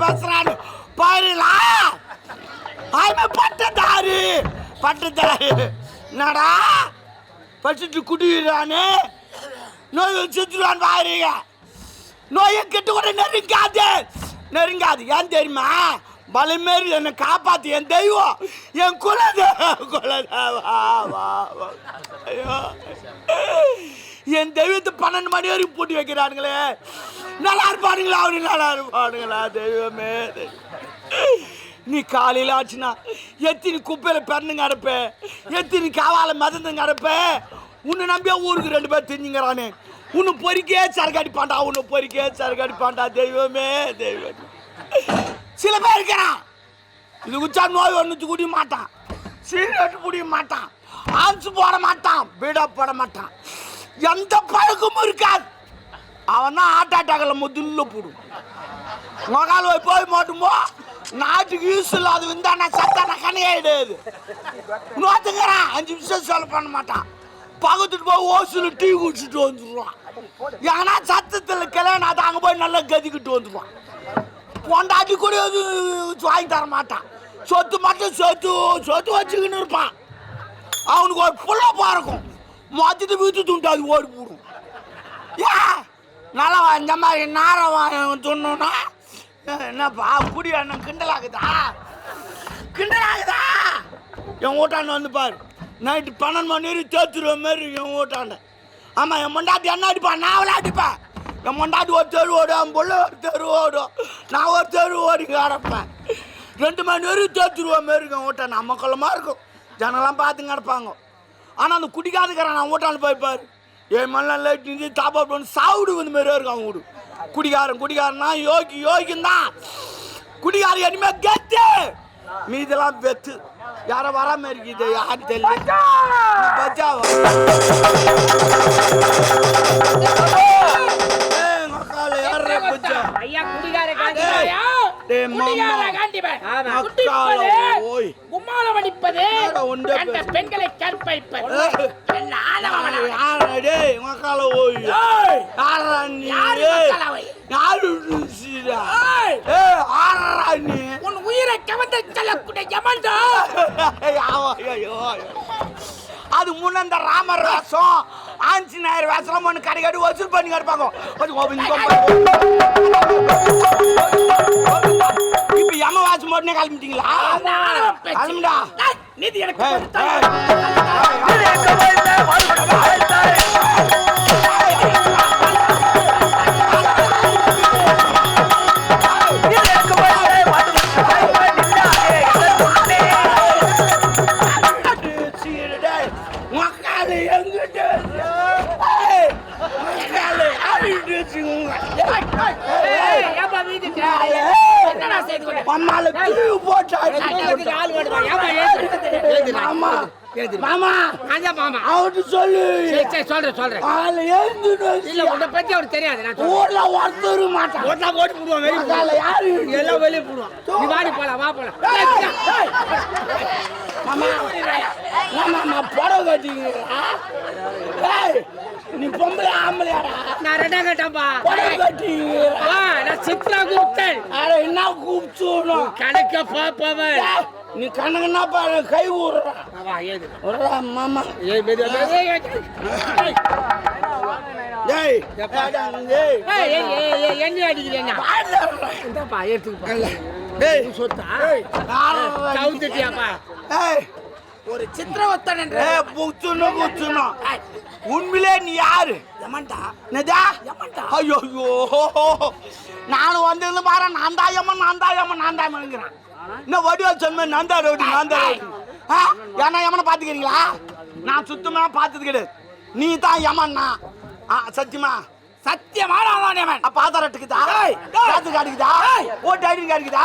பேசுறான்னு பாருலா ஆய்மை பட்டதாரு. பட்டதாரு. என்னடா? படிச்சுட்டு குடிக்கிறானே? நோய் செத்துருவான் பாருங்க. நோயை கெட்டு கூட நெருங்காது. நெருங்காது. ஏன் தெரியுமா? பலமேறி என்னை காப்பாத்து. என் தெய்வம். என் குலதெய்வம். குலதேவா வா ஐயோ. என் தெய்வத்தை பன்னெண்டு மணி வரைக்கும் பூட்டி வைக்கிறானுங்களே. நல்லா இருப்பானுங்களா அவரு நல்லா இருப்பானுங்களா தெய்வமே. தெய்வம். நீ காலையில் ஆச்சுன்னா எத்தினி குப்பையில் பிறந்துங்க அடைப்ப எத்தினி காவால மதந்துங்க அடைப்ப உன்னை நம்பியா ஊருக்கு ரெண்டு பேர் தெரிஞ்சுங்கிறானே. உன்னை பொறிக்கே சரக்கு அடிப்பான்டா உன்னை பொறிக்கே சரக்கு அடிப்பான்டா தெய்வமே தெய்வம். சில பேர் இருக்கிறான். இது குச்சா நோய் ஒன்று குடிய மாட்டான். சீரட் குடிய மாட்டான். ஆன்சு போட மாட்டான். பீடா போட மாட்டான். எந்த பழக்கமும் இருக்காது. அவன் தான் ஹார்ட் அட்டாக்கில் முதல்ல போடும் மகால் போய் போய் மாட்டுமோ நாட்டுக்கு யூஸ் இல்லாத வந்தானா சத்தான கணையாயிடுது நோத்துக்கிறான். அஞ்சு நிமிஷம் சொல்ல பண்ண மாட்டான். பகுத்துட்டு போய் ஓசில் டீ குடிச்சிட்டு வந்துடுவான் ஏன்னா சத்தத்தில் கல்யாணம் அது அங்கே போய் நல்லா கதிக்கிட்டு வந்துடுவான் பொண்டாட்டி கூட எதுவும் வாங்கி தர மாட்டான். சொத்து மட்டும் சொத்து சொத்து வச்சுக்கின்னு இருப்பான். அவனுக்கு ஒரு புள்ள பாருக்கும் மொத்தத்தை வீட்டு துண்டு அது ஓடி போடும். ஏன்? நல்லா இந்த மாதிரி நாரம் வாங்க என்னப்பா குடி அண்ணன் கிண்டலாகுதா? கிண்டலாகுதா? என் ஓட்டாண்ட வந்து பாரு. நைட்டு பன்னெண்டு மணி வரைக்கும் தேத்துருவ மாதிரி என் ஓட்டாண்ட. ஆமாம் என் மொண்டாட்டி என்ன அடிப்பான் நான் அவளை அடிப்பேன் என் மொண்டாட்டி ஒரு தெரு ஓடும் என் புள்ள ஒரு தெரு ஓடும். நான் ஒரு தெரு ஓடி கிடப்பேன். ரெண்டு மணி வரைக்கும் தேத்துருவ மாரி இருக்கும் ஓட்டாண்ட. வீட்டாண்ட அம்மக்கலமாக இருக்கும். ஜனங்களாம் பார்த்து கிடப்பாங்க. ஆனால் அந்த குடிக்காதுக்கிறான் நான் ஓட்டாண்டு போய் பாரு. ஏன் மண்ணெல்லாம் லைட் தாப்பா பண்ணி சாவுடு வந்து மாதிரியே இருக்கும் அவங்க வீடு. குடிகாரன் குடிகாரனா யோகி யோகின் தான். குடிகாரன் இனிமே கெத்து. மீதெல்லாம் வெத்து. யாரோ வராம கும்மாளம் அடிப்பது பேசு. பெண்களை கற்பழிப்பது? உன் உயிரை கவர்ந்து செல்லக்கூடிய யமன்டா. அது முன்ன இந்த ராமர் வேஷம் ஆஞ்சநேயர் வேஷம் ஒன்று கடை கடை வசூல் பண்ணி கிடப்பாங்க. கிளம்பிடா நீதி எனக்கு அம்மால கிழிவு போட்டு. மாமா மாமா. அதான் மாமா. அவட்டு சொல்லு. சரி சொல்றேன் சொல்றேன். காலை எழுந்து இல்ல உன்னை பத்தி அவருக்கு தெரியாது. நான் ஊர்ல ஒருத்தர் மாட்டான். ஓட்டா போட்டு போடுவான் வெளியே மக்கால யாரு எல்லாம் வெளியே போடுவான். நீ வாடி போலாம் வா போலாம். மாமா மாமா புடவை கட்டிக்கிறா ஏய் நீ பொம்பளை ஆம்பளையாடா. நான் ரெண்டா வா நான் சித்ரா குப்தன் அட என்ன கூப்பிச்சுடும் கணக்க பாப்பவன் நீ கணக்குன்னா பாரு கை ஊடுறா வா ஏது. விடுறா மாமா. ஏய் என்ன. இந்தாப்பா எடுத்துக்கப்பா ஏய் சொத்தா? ஏய் ஒரு சித்திரவத்தன் என்ற புச்சுன்னு புச்சுன்னு உண்மையிலே நீ யாரு? யமன்டா. என்னதா? யமன்டா. ஐயோ நானும் வந்தது பாரு நான் தான் யமன் நான் தான் யமன் நான் தான் யமனுங்கிறேன். என்ன வடிவல் சொன்ன நான் தான் ரவுடி நான் தான் ரவுடி. ஏன்னா யமனை பார்த்துக்கிறீங்களா? நான் சுத்தமா பார்த்தது கிடையாது. நீ தான் யமன்னா. ஆ சத்தியமா? சத்தியமானவன் யமன் அப்ப ஆதார் அட்டுக்குதா காசு காட்டுக்குதா ஓட்டு ஐடி காட்டுக்குதா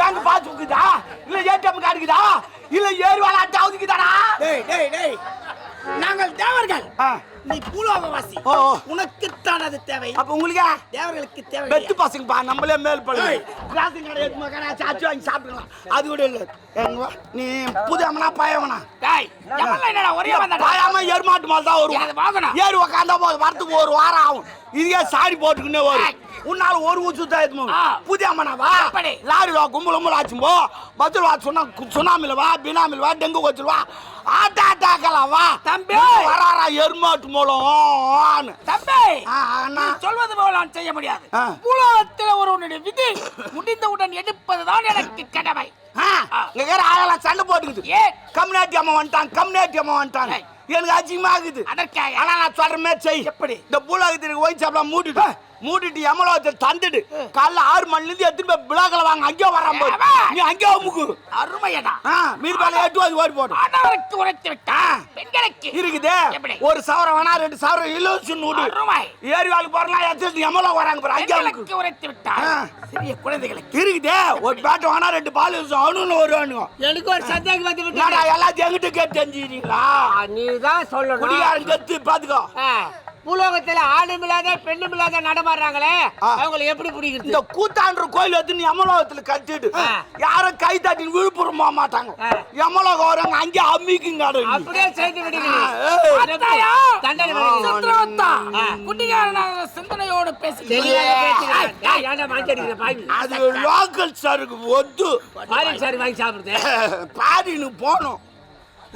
பேங்க் பாஸ்புக் இருக்குதா? இல்ல ஏடிஎம் காட்டுக்குதா இல்ல ஏறுவாள் அட்டை அவுதுக்குதாடா டேய் டேய் டேய். நாங்கள் தேவர்கள். நீ பூலோகவாசி. உனக்குத்தான் அது தேவை. அப்ப உங்களுக்கு? தேவர்களுக்கு தேவை வெத்து பசங்கப்பா நம்மளே மேல் பழு. ரேஷன் கடை கடை சாச்சு வாங்கி சாப்பிட்டுக்கலாம். அது கூட இல்ல. நீ புது அம்மனா பாயவனா டேய் யமன்ல என்னடா? ஒரே வந்தடா. பாயாம எருமாட்டு மால் தான் அது வரும் வாங்கணும் ஏறு உக்காந்தா போது வரத்துக்கு ஒரு வாரம் ஆகும். இதுக்கே சாடி போட்டுக்கினே வரும். உன்னால ஒரு ஊச்சு தான் ஆ. புதிய அம்மனாவா? லாரில கும்பல் கும்பல் ஆச்சும்போ. பத்தில் வா சொன்னா சுனாமில வா பினாமில வா டெங்கு கோச்சில் வா. ஆட்டா ஆட்டாக்கலாம் வா. தம்பி. வராரா எருமாட்டு மூலம் தம்பி. சொல்வது போல நான் செய்ய முடியாது. ஆ. உலகத்தில் ஒருவனுடைய விதி முடிந்தவுடன் எடுப்பதுதான் எனக்கு கடமை. இங்க ஆகலாம் சண்டை போட்டுக்குது. ஏன்? கம்யூனிட்டி அம்மா வந்துட்டான் கம்யூனிட்டி அம்மா வந்துட்டாங்க எனக்கு அசிங்கமாகுது. அதற்காக ஆனா நான் சொல்ற மாதிரி செய். எப்படி? இந்த பூலகத்திற்கு ஒயின் சாப்பிடலாம் மூடிட்டு மூடிட்டு எமலோகத்தில் தந்துடு. காலைல ஆறு மணில இருந்து எடுத்துட்டு போய் பிளாக்ல வாங்க. அங்கே வராம. நீ அங்கே முக்கு. அருமையடா. மேல எட்டு வாதி ஓடி ஆடவருக்கு உரைத்து விட்டா. பெண்களுக்கு. இருக்குது? ஒரு சவரம் வேணா ரெண்டு சவரம் இலவசம் நூடு ஏரி வாழ்க்கை போறலாம் எடுத்து எமலோ வராங்க பாரு அங்கே உரைத்து விட்டா. சிறிய குழந்தைகளுக்கு. இருக்குதே. ஒரு பேட்டை வேணா ரெண்டு பால் அவனு வருவானுங்க எனக்கு ஒரு சந்தேகம் வந்து எல்லாத்தையும் எங்கிட்ட கேட்டு தெரிஞ்சுக்கிறீங்களா? ஆ, நீதான் சொல்லணும். குடிகாரன் கத்து பாத்துக்கோ. பூலோகத்துல ஆணும் இல்லாத பெண்ணும் இல்லாத நடமாடுறாங்களே. அவங்களை எப்படி பிடிக்கிறது? இந்த கூத்தான்ற கோயில் வந்து நீ யமலோகத்துல கட்டிடு ஆ. யாரும் கை தட்டி விழுப்புரம் போக மாட்டாங்க. யமலோகம் வராங்க அங்கே அம்மிக்குங்க அப்படியே. சத்ருவத்தா, ஆ. குட்டிகாரனாக சிந்தனையோடு பேசுகிறேன்? அது லோக்கல் சருக்கு ஒத்து. ஃபாரின் சாரி வாங்கி சாப்பிடுறது. பாடினு போனோம்.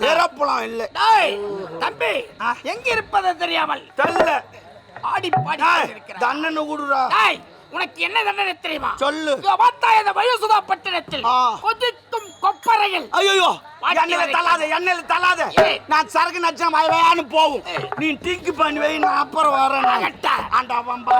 இறப்பலாம் இல்லை டேய், தம்பி எங்க இருப்பது தெரியாமல் தெரியல ஆடி பாடி. தண்டனை கொடுறா டேய், உனக்கு என்ன தண்டனை தெரியுமா சொல்லு பார்த்தா இந்த வயசுதா பட்டணத்தில். கொதிக்கும் கொப்பரையில் ஐயோ எண்ணெயில. தள்ளாத எண்ணெயில தள்ளாத. நான் சரக்கு நச்சா வயவான்னு போகும். நீ டிங்கு பண்ணி வை நான் அப்புறம் வரேன். ஆண்டா வம்பா.